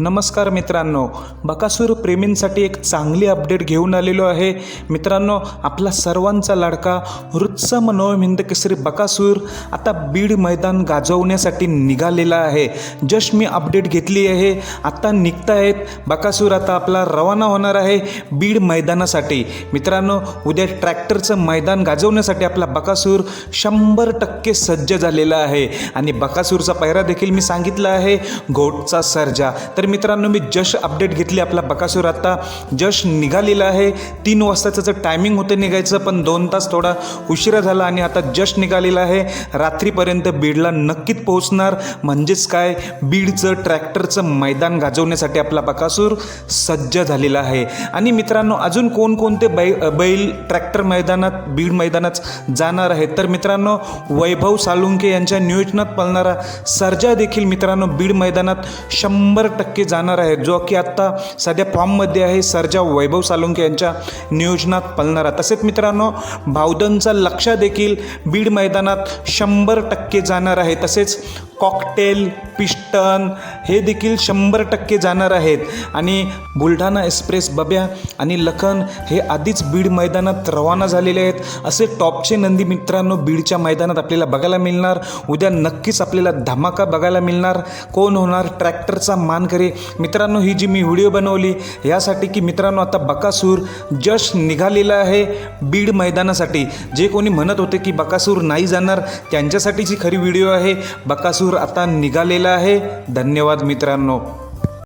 नमस्कार मित्रांनो बकासूर प्रेमींसाठी एक चांगली अपडेट घेऊन आलेलो आहे. मित्रांनो आपला सर्वांचा लाडका वृत्सम नवम हिंद केसरी बकासूर आता बीड मैदान गाजवण्यासाठी निघालेला आहे. जस्ट मी अपडेट घेतली आहे आता आहेत बकासूर आता आपला रवाना होणार आहे बीड मैदानासाठी. मित्रांनो उद्या ट्रॅक्टरचं मैदान गाजवण्यासाठी आपला बकासूर शंभर टक्के सज्ज झालेला आहे. आणि बकासूरचा पहिरा देखील मी सांगितला आहे घोटचा सर्जा. तर तर मित्रांनो मी जश अपडेट घेतली आपला बकासूर आता जश निघालेला आहे. तीन वाजताचं जर टायमिंग होतं निघायचं पण दोन तास थोडा उशिरा झाला आणि आता जश निघालेला आहे. रात्रीपर्यंत बीडला नक्कीच पोहोचणार. म्हणजेच काय? बीडचं ट्रॅक्टरचं मैदान गाजवण्यासाठी आपला बकासूर सज्ज झालेला आहे. आणि मित्रांनो अजून कोणकोणते बै बैल ट्रॅक्टर मैदानात बीड मैदानात जाणार आहेत? तर मित्रांनो वैभव सालुंके यांच्या नियोजनात पळणारा सर्जा देखील मित्रांनो बीड मैदानात शंभर टक्के जाणार आहे. जो की आत्ता सध्या फॉर्ममध्ये आहे सरजा वैभव सालुंके यांच्या नियोजनात पलणारा तसेच मित्रांनो भावदनचा लक्ष देखील बीड मैदानात शंभर टक्के जाणार आहे. तसेच कॉकटेल पिस्टन हे देखील शंभर टक्के जाणार आहेत. आणि बुलढाणा एक्सप्रेस बब्या आणि लखन हे आधीच बीड मैदानात रवाना झालेले आहेत. असे टॉपचे नंदी मित्रांनो बीडच्या मैदानात आपल्याला बघायला मिळणार. उद्या नक्कीच आपल्याला धमाका बघायला मिळणार. कोण होणार? ट्रॅक्टरचा मान करे. मित्रांनो ही जी मी व्हिडिओ बनवली यासाठी की मित्रांनो आता बकासूर जश निघालेला आहे बीड मैदानासाठी. जे कोणी म्हणत होते की बकासूर नाही जाणार त्यांच्यासाठीची खरी व्हिडिओ आहे बकासूर आता निघालेला आहे. धन्यवाद मित्रांनो.